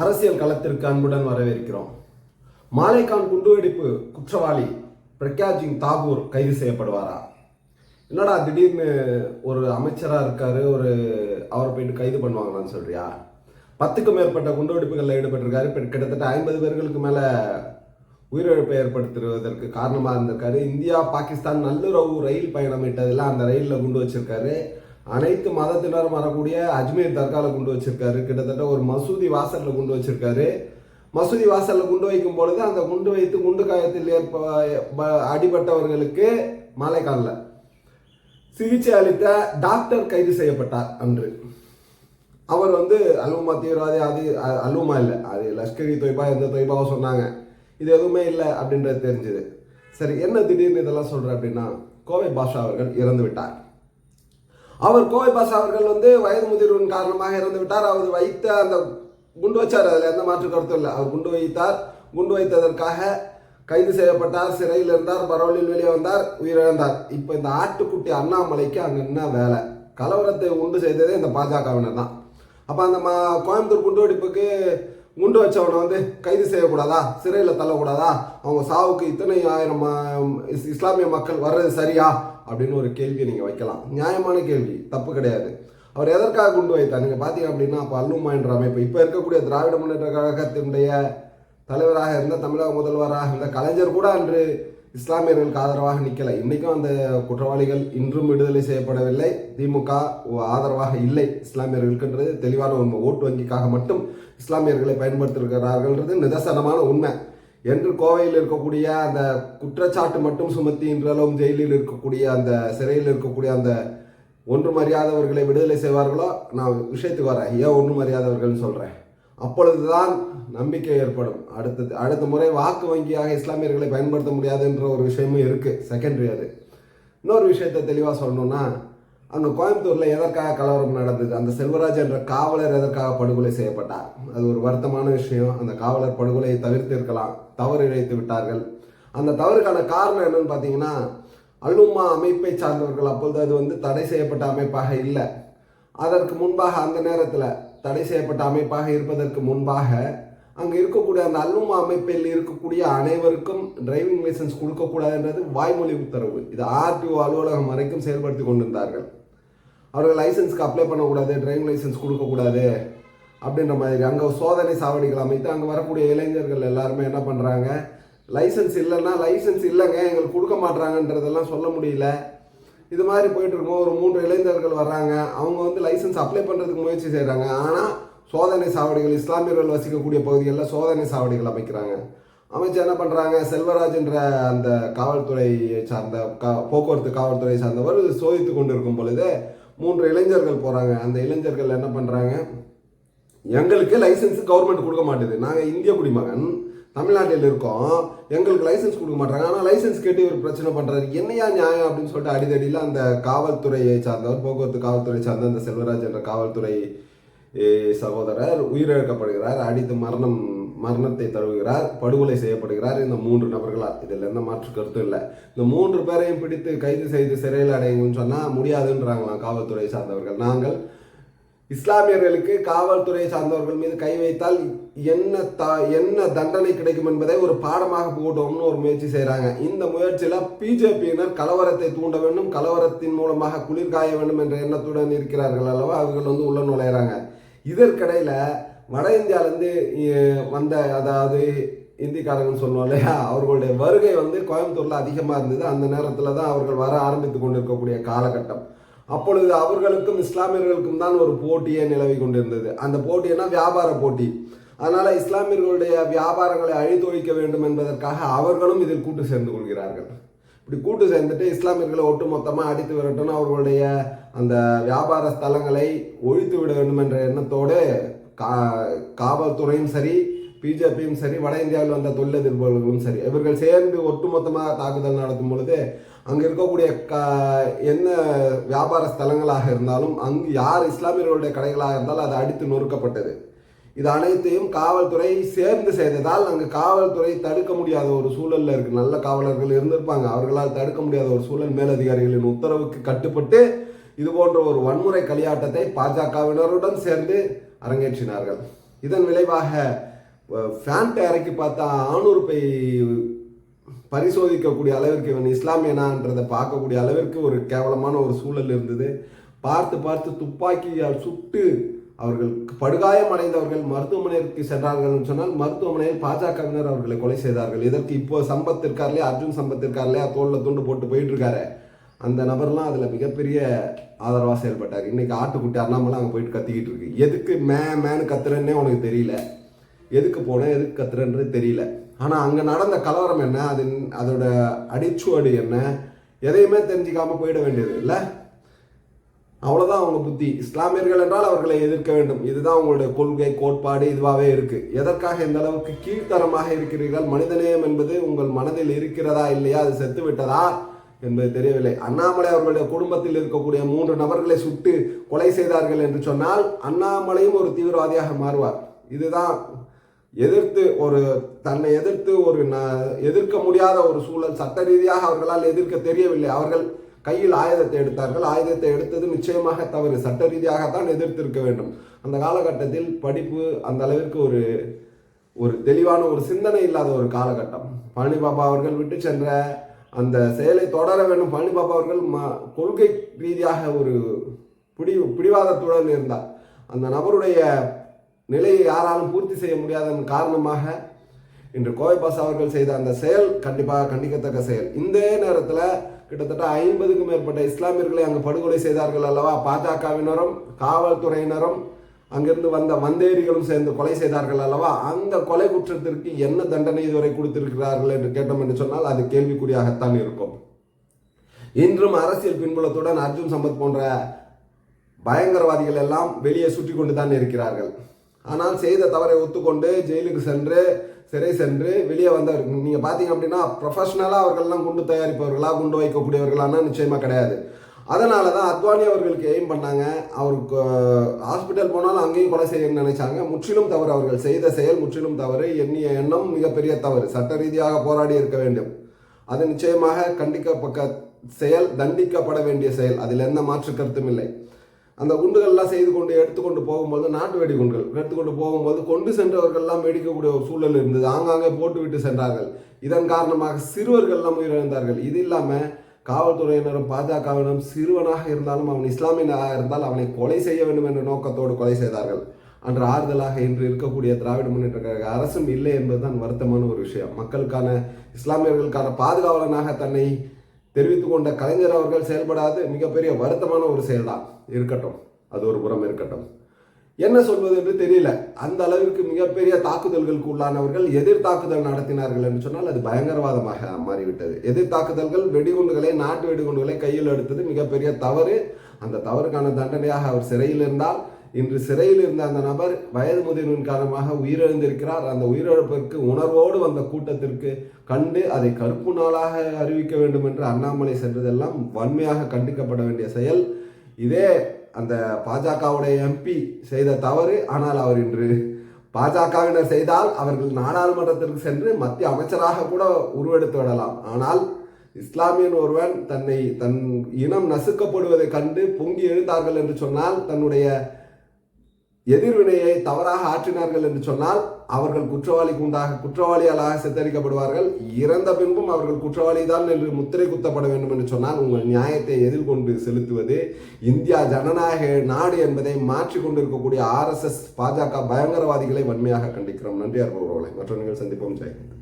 அரசியல் களத்திற்கு அன்புடன் வரவேற்கிறோம். மாலைக்கான் குண்டுவெடிப்பு குற்றவாளி பிரக்யாஜிங் தாகூர் கைது செய்யப்படுவாரா? என்னடா திடீர்னு ஒரு அமைச்சராக இருக்காரு ஒரு அவரை போயிட்டு கைது பண்ணுவாங்களான்னு சொல்றியா? பத்துக்கும் மேற்பட்ட குண்டுவெடிப்புகளில் ஈடுபட்டிருக்காரு இப்போ கிட்டத்தட்ட ஐம்பது பேர்களுக்கு மேலே உயிரிழப்பை ஏற்படுத்துவதற்கு காரணமாக இருந்திருக்காரு. இந்தியா பாகிஸ்தான் நல்லுறவு ரயில் பயணம் இட்டதில் அந்த ரயிலில் குண்டு வச்சிருக்காரு. அனைத்து மதத்தினரும் வரக்கூடிய அஜ்மீர் தர்கால கொண்டு வச்சிருக்காரு. கிட்டத்தட்ட ஒரு மசூதி வாசலில் குண்டு வச்சிருக்காரு. மசூதி வாசலில் குண்டு வைக்கும் பொழுது அந்த குண்டு வைத்து குண்டு காயத்தில் ஏற்ப அடிபட்டவர்களுக்கு மழைக்காலில் சிகிச்சை அளித்த டாக்டர் கைது செய்யப்பட்டார் அன்று. அவர் வந்து அலுமா தீவிரவாதி அது அலுவமா அலுமா இல்லை. அது லஷ்கரி தொய்பா எந்த தொய்பாவோ சொன்னாங்க. இது எதுவுமே இல்லை அப்படின்றது தெரிஞ்சுது. சரி என்ன திடீர்னு இதெல்லாம் சொல்கிறேன் அப்படின்னா கோவை பாஷா அவர்கள் இறந்து விட்டார் அவர் கோவை பாஷா அவர்கள் வந்து வயது முதிர்வின் காரணமாக இறந்து விட்டார். அவர் வைத்த அந்த குண்டு வச்சார் அதில் எந்த மாற்று கருத்தும் இல்லை. அவர் குண்டு வைத்தார். குண்டு வைத்ததற்காக கைது செய்யப்பட்டார் சிறையில் இருந்தார் பரோலில் வெளியே வந்தார் உயிரிழந்தார். இப்போ இந்த ஆட்டுக்குட்டி அண்ணாமலைக்கு அங்கே என்ன வேலை? கலவரத்தை உண்டு செய்ததே இந்த பாஜகவினர் தான். அப்போ அந்த மா கோயம்புத்தூர் குண்டு வெடிப்புக்கு குண்டு வச்சவனை வந்து கைது செய்யக்கூடாதா? சிறையில் தள்ளக்கூடாதா? அவங்க சாவுக்கு இத்தனை ஆயிரம் இஸ்- இஸ்லாமிய மக்கள் வர்றது சரியா? அப்படின்னு ஒரு கேள்வியை நீங்கள் வைக்கலாம். நியாயமான கேள்வி தப்பு கிடையாது. அவர் எதற்காக கொண்டு வைத்தார்? நீங்கள் பார்த்தீங்க அப்படின்னா அப்போ அல்லுமா என்ற அமைப்பு இப்போ இருக்கக்கூடிய திராவிட முன்னேற்ற கழகத்தினுடைய தலைவராக இருந்த தமிழக முதல்வராக இருந்த கலைஞர் கூட அன்று இஸ்லாமியர்களுக்கு ஆதரவாக நிற்கலை இன்றைக்கும் அந்த குற்றவாளிகள் இன்றும் விடுதலை செய்யப்படவில்லை. திமுக ஆதரவாக இல்லை இஸ்லாமியர்களுக்குன்றது. தெளிவான உண்மை. ஓட்டு வங்கிக்காக மட்டும் இஸ்லாமியர்களை பயன்படுத்திருக்கிறார்கள்ன்றது நிதர்சனமான உண்மை. என்று கோவையில் இருக்கக்கூடிய அந்த குற்றச்சாட்டு மட்டும் சுமத்தி இன்றளவும் ஜெயிலில் இருக்கக்கூடிய அந்த சிறையில் இருக்கக்கூடிய அந்த ஒன்றும் அறியாதவர்களை விடுதலை செய்வார்களோ? நான் விஷயத்துக்கு வரேன். ஏன் ஒன்றும் அறியாதவர்கள்னு சொல்கிறேன் அப்பொழுதுதான் நம்பிக்கை ஏற்படும். அடுத்தது அடுத்த முறை வாக்கு வங்கியாக இஸ்லாமியர்களை பயன்படுத்த முடியாதுன்ற ஒரு விஷயமும் இருக்குது செகண்டரி அது. இன்னொரு விஷயத்தை தெளிவாக சொல்லணும்னா அங்கே கோயம்புத்தூரில் எதற்காக கலவரம் நடந்தது? அந்த செல்வராஜ் என்ற காவலர் எதற்காக படுகொலை செய்யப்பட்டார்? அது ஒரு வருத்தமான விஷயம். அந்த காவலர் படுகொலையை தவிர்த்திருக்கலாம் தவறு இழைத்து விட்டார்கள். அந்த தவறுக்கான காரணம் என்னன்னு பார்த்தீங்கன்னா அலுமா அமைப்பை சார்ந்தவர்கள் அப்பொழுது அது வந்து தடை செய்யப்பட்ட அமைப்பாக இல்லை. அதற்கு முன்பாக அந்த நேரத்தில் தடை செய்யப்பட்ட அமைப்பாக இருப்பதற்கு முன்பாக அங்கே இருக்கக்கூடிய அந்த அல்லுமா அமைப்பில் இருக்கக்கூடிய அனைவருக்கும் டிரைவிங் லைசன்ஸ் கொடுக்கக்கூடாதுன்றது வாய்மொழி உத்தரவு. இது ஆர்டிஓ அலுவலகம் வரைக்கும் செயல்படுத்தி கொண்டிருந்தார்கள். அவர்கள் லைசன்ஸ்க்கு அப்ளை பண்ணக்கூடாது டிரைவிங் லைசன்ஸ் கொடுக்கக்கூடாது அப்படின்ற மாதிரி அங்கே சோதனை சாவடிகள் அமைத்து அங்கே வரக்கூடிய இளைஞர்கள் எல்லாருமே என்ன பண்ணுறாங்க லைசன்ஸ் இல்லைன்னா லைசன்ஸ் இல்லைங்க எங்களுக்கு கொடுக்க மாட்றாங்கன்றதெல்லாம் சொல்ல முடியல. இது மாதிரி போயிட்டுருக்கோம் ஒரு மூன்று இளைஞர்கள் வர்றாங்க. அவங்க வந்து லைசன்ஸ் அப்ளை பண்ணுறதுக்கு முயற்சி செய்கிறாங்க ஆனால் சோதனை சாவடிகள் இஸ்லாமியர்கள் வசிக்கக்கூடிய பகுதிகளில் சோதனை சாவடிகள் அமைக்கிறாங்க. அமைச்சு என்ன பண்ணுறாங்க செல்வராஜ்ன்ற அந்த காவல்துறை சார்ந்த கா போக்குவரத்து காவல்துறையை சார்ந்தவர் சோதித்து கொண்டு இருக்கும் பொழுது மூன்று இளைஞர்கள் போகிறாங்க அந்த இளைஞர்கள் என்ன பண்ணுறாங்க எங்களுக்கு லைசன்ஸ் கவர்மெண்ட் கொடுக்க மாட்டேது. நாங்கள் இந்திய குடிமகன். தமிழ்நாட்டில் இருக்கோம். எங்களுக்கு லைசன்ஸ் கொடுக்க மாட்டாங்க. ஆனால் லைசன்ஸ் கேட்டு இவர் பிரச்சனை பண்ணுறாரு என்னையா நியாயம் அப்படின்னு சொல்லிட்டு அடிதடியில் அந்த காவல்துறையை சார்ந்தவர் போக்குவரத்து காவல்துறை சார்ந்த அந்த செல்வராஜ் என்ற காவல்துறை சகோதரர் உயிரிழக்கப்படுகிறார். அடித்து மரணம் மரணத்தை தழுவுகிறார் படுகொலை செய்யப்படுகிறார் இந்த மூன்று நபர்களால். இதில் எந்த மாற்று கருத்தும் இல்லை. இந்த மூன்று பேரையும் பிடித்து கைது செய்து சிறையில் அடையுங்கன்னு சொன்னால் முடியாதுன்றாங்களாம் காவல்துறை சார்ந்தவர்கள். நாங்கள் இஸ்லாமியர்களுக்கு காவல்துறை சார்ந்தவர்கள் மீது கை வைத்தால் என்ன த என்ன தண்டனை கிடைக்கும் என்பதை ஒரு பாடமாக போட்டோம்னு ஒரு முயற்சி செய்கிறாங்க இந்த முயற்சியில் பிஜேபியினர் கலவரத்தை தூண்ட வேண்டும் கலவரத்தின் மூலமாக குளிர்காய வேண்டும் என்ற எண்ணத்துடன் இருக்கிறார்கள் அல்லவா? அவர்கள் வந்து உள்ள நுழையிறாங்க. இதற்கிடையில் வட இந்தியாவிலேருந்து வந்த அதாவது இந்திக்காரங்கன்னு சொல்லுவோம் இல்லையா? அவர்களுடைய வருகை வந்து கோயம்புத்தூரில் அதிகமாக இருந்தது. அந்த நேரத்தில் தான் அவர்கள் வர ஆரம்பித்து கொண்டிருக்கக்கூடிய காலகட்டம். அப்பொழுது அவர்களுக்கும் இஸ்லாமியர்களுக்கும் தான் ஒரு போட்டியே நிலவி கொண்டிருந்தது. அந்த போட்டினா வியாபார போட்டி. அதனால் இஸ்லாமியர்களுடைய வியாபாரங்களை அழித்தொழிக்க வேண்டும் என்பதற்காக அவர்களும் இதில் கூட்டு சேர்ந்து கொள்கிறார்கள். இப்படி கூட்டு சேர்ந்துட்டு இஸ்லாமியர்களை ஒட்டு மொத்தமாக அடித்து விரட்டணும். அவர்களுடைய அந்த வியாபார ஸ்தலங்களை ஒழித்து விட வேண்டும் என்ற எண்ணத்தோடு கா காவல்துறையும் சரி பிஜேபியும் சரி வட இந்தியாவில் வந்த தொழிலதிபர்களும் சரி இவர்கள் சேர்ந்து ஒட்டுமொத்தமாக தாக்குதல் நடத்தும் பொழுது அங்கே இருக்கக்கூடிய க என்ன வியாபார ஸ்தலங்களாக இருந்தாலும் அங்கு யார் இஸ்லாமியர்களுடைய கடைகளாக இருந்தாலும் அது அடித்து நொறுக்கப்பட்டது. இது அனைத்தையும் காவல்துறை சேர்ந்து செய்ததால் அங்கு காவல்துறை தடுக்க முடியாத ஒரு சூழலில் இருக்கு. நல்ல காவலர்கள் இருந்திருப்பாங்க. அவர்களால் தடுக்க முடியாத ஒரு சூழல். மேலதிகாரிகளின் உத்தரவுக்கு கட்டுப்பட்டு இது போன்ற ஒரு வன்முறை களியாட்டத்தை பாஜகவினருடன் சேர்ந்து அரங்கேற்றினார்கள். இதன் விளைவாக ஃபேண்ட் அறைக்கு பார்த்தா ஆணுறுப்பை பரிசோதிக்கக்கூடிய அளவிற்கு இவன் இஸ்லாமியனான்றதை பார்க்கக்கூடிய அளவிற்கு ஒரு கேவலமான ஒரு சூழல் இருந்தது. பார்த்து பார்த்து துப்பாக்கியால் சுட்டு அவர்கள் படுகாயம் அடைந்தவர்கள் மருத்துவமனைக்கு சென்றார்கள் சொன்னால் மருத்துவமனையில் பாஜகவினர் அவர்களை கொலை செய்தார்கள். இதற்கு இப்போ சம்பத் இருக்கார்லையா? அர்ஜுன் சம்பத் இருக்கார்லையா? தோல்ல துண்டு போட்டு போயிட்டு இருக்காரு. அந்த நபர்லாம் அதில் மிகப்பெரிய ஆதரவாக செயல்பட்டார். இன்றைக்கி ஆட்டுக்குட்டி அண்ணாமலை அங்கே போயிட்டு கத்திக்கிட்டு இருக்கு. எதுக்கு மே மேனு கத்துறேன்னே உனக்கு தெரியல. எதுக்கு போனேன் எதுக்கு கத்துறேன்றது தெரியல. ஆனால் அங்கே நடந்த கலவரம் என்ன? அது அதோட அடிச்சுவடு என்ன? எதையுமே தெரிஞ்சிக்காமல் போயிட வேண்டியது இல்லை? அவ்வளோதான் அவங்க புத்தி. இஸ்லாமியர்கள் என்றால் அவர்களை எதிர்க்க வேண்டும். இதுதான் உங்களுடைய கொள்கை கோட்பாடு இதுவாகவே இருக்குது எதற்காக இந்த அளவுக்கு கீழ்த்தரமாக இருக்கிறீர்கள்? மனிதநேயம் என்பது உங்கள் மனதில் இருக்கிறதா இல்லையா? அது செத்து விட்டதா என்பது தெரியவில்லை. அண்ணாமலை அவர்களுடைய குடும்பத்தில் இருக்கக்கூடிய மூன்று நபர்களை சுட்டு கொலை செய்தார்கள் என்று சொன்னால் அண்ணாமலையும் ஒரு தீவிரவாதியாக மாறுவார். இதுதான் எதிர்த்து ஒரு தன்னை எதிர்த்து ஒரு ந- எதிர்க்க முடியாத ஒரு சூழல். சட்ட ரீதியாக அவர்களால் எதிர்க்க தெரியவில்லை. அவர்கள் கையில் ஆயுதத்தை எடுத்தார்கள். ஆயுதத்தை எடுத்தது நிச்சயமாக தவறு. சட்ட ரீதியாகத்தான் எதிர்த்திருக்க வேண்டும். அந்த காலகட்டத்தில் படிப்பு அந்த அளவிற்கு ஒரு ஒரு தெளிவான ஒரு சிந்தனை இல்லாத ஒரு காலகட்டம். பழனி பாபா அவர்கள் விட்டு சென்ற அந்த செயலை தொடர வேண்டும். பழனி அவர்கள் ம கொள்கை ரீதியாக ஒரு பிடி பிடிவாதத்துடன் இருந்தார். அந்த நபருடைய நிலையை யாராலும் பூர்த்தி செய்ய முடியாதன் காரணமாக இன்று கோவைபாஸ் அவர்கள் செய்த அந்த செயல் கண்டிப்பாக கண்டிக்கத்தக்க செயல். இந்த நேரத்தில் கிட்டத்தட்ட ஐம்பதுக்கும் மேற்பட்ட இஸ்லாமியர்களை அங்கு படுகொலை செய்தார்கள் அல்லவா? பாஜகவினரும் காவல்துறையினரும் அங்கிருந்து வந்த வந்தேரிகளும் சேர்ந்து கொலை செய்தார்கள் அல்லவா? அந்த கொலை குற்றத்திற்கு என்ன தண்டனை இதுவரை கொடுத்திருக்கிறார்கள் என்று கேட்டோம் என்று சொன்னால் அது கேள்விக்குறியாகத்தான் இருக்கும். இன்றும் அரசியல் பின்புலத்துடன் அர்ஜுன் சம்பத் போன்ற பயங்கரவாதிகள் எல்லாம் வெளியே சுற்றி கொண்டு தான் இருக்கிறார்கள். ஆனால் செய்த தவறை ஒத்துக்கொண்டு ஜெயிலுக்கு சென்று சிறை சென்று வெளியே வந்தவர் நீங்கள் பார்த்தீங்க அப்படின்னா ப்ரொஃபஷ்னலாக அவர்கள்லாம் குண்டு தயாரிப்பவர்களா குண்டு வைக்கக்கூடியவர்களானா நிச்சயமாக கிடையாது. அதனால தான் அத்வானி அவர்களுக்கு எய்ம் பண்ணாங்க. அவருக்கு ஹாஸ்பிட்டல் போனாலும் அங்கேயும் கொலை செய்யணும்னு நினைச்சாங்க. முற்றிலும் தவறு அவர்கள் செய்த செயல் முற்றிலும் தவறு. எண்ணிய எண்ணம் மிகப்பெரிய தவறு. சட்ட ரீதியாக போராடி இருக்க வேண்டும். அது நிச்சயமாக கண்டிக்கப்பக்க செயல் தண்டிக்கப்பட வேண்டிய செயல். அதில் எந்த மாற்று கருத்தும் இல்லை. அந்த குண்டுகள்லாம் செய்து கொண்டு எடுத்துக்கொண்டு போகும்போது நாட்டு வெடி குண்டுகள் எடுத்துக்கொண்டு போகும்போது கொண்டு சென்றவர்கள்லாம் வெடிக்கக்கூடிய ஒரு சூழல் இருந்தது. ஆங்காங்கே போட்டுவிட்டு சென்றார்கள். இதன் காரணமாக சிறுவர்கள்லாம் உயிரிழந்தார்கள். இது இல்லாமல் காவல்துறையினரும் பாஜகவினரும் சிறுவனாக இருந்தாலும் அவன் இஸ்லாமியனாக இருந்தால் அவனை கொலை செய்ய வேண்டும் என்ற நோக்கத்தோடு கொலை செய்தார்கள். அன்று ஆறுதலாக இன்று இருக்கக்கூடிய திராவிட முன்னேற்ற கழக அரசும் இல்லை என்பதுதான் வருத்தமான ஒரு விஷயம். மக்களுக்கான இஸ்லாமியர்களுக்கான பாதுகாவலனாக தன்னை தெரிவித்து கொண்ட கலைஞர் அவர்கள் செயல்படாது மிகப்பெரிய வருத்தமான ஒரு செயல்தான். இருக்கட்டும். அது ஒரு புறம் இருக்கட்டும். என்ன சொல்வது என்று தெரியல. அந்த அளவிற்கு மிகப்பெரிய தாக்குதல்களுக்கு உள்ளானவர்கள் எதிர் தாக்குதல் நடத்தினார்கள் என்று சொன்னால் அது பயங்கரவாதமாக மாறிவிட்டது. எதிர் தாக்குதல்கள் வெடிகுண்டுகளை நாட்டு வெடிகுண்டுகளை கையில் எடுத்தது மிகப்பெரிய தவறு. அந்த தவறுக்கான தண்டனையாக அவர் சிறையில் இருந்தால் இன்று சிறையில் இருந்த அந்த நபர் வயது முதிர்வின் காரணமாக உயிரிழந்திருக்கிறார். அந்த உயிரிழப்பிற்கு உணர்வோடு வந்த கூட்டத்திற்கு கண்டு அதை கருப்பு நாளாக அறிவிக்க வேண்டும் என்று அண்ணாமலை சென்றதெல்லாம் வன்மையாக கண்டிக்கப்பட வேண்டிய செயல். இதே அந்த பாஜகவுடைய எம்பி செய்த தவறு ஆனால் அவர் இன்று பாஜகவினர் செய்தால் அவர்கள் நாடாளுமன்றத்திற்கு சென்று மத்திய அமைச்சராக கூட உருவெடுத்து விடலாம். ஆனால் இஸ்லாமியன் ஒருவன் தன்னை தன் இனம் நசுக்கப்படுவதை கண்டு பொங்கி எழுந்தார்கள் என்று சொன்னால் தன்னுடைய எதிர்வினையை தவறாக ஆற்றினார்கள் என்று சொன்னால் அவர்கள் குற்றவாளிக்கு உண்டாக குற்றவாளிகளாக சித்தரிக்கப்படுவார்கள். இறந்த பின்பும் அவர்கள் குற்றவாளி தான் என்று முத்திரை குத்தப்பட வேண்டும் என்று சொன்னால் உங்கள் நியாயத்தை எதிர்கொண்டு செலுத்துவது இந்தியா ஜனநாயக நாடு என்பதை மாற்றி கொண்டிருக்கக்கூடிய ஆர்எஸ்எஸ் பாஜக பயங்கரவாதிகளை வன்மையாக கண்டிக்கிறோம். நன்றி அற்புறவர்களை மற்ற நீங்கள் சந்திப்போம். ஜெயந்த்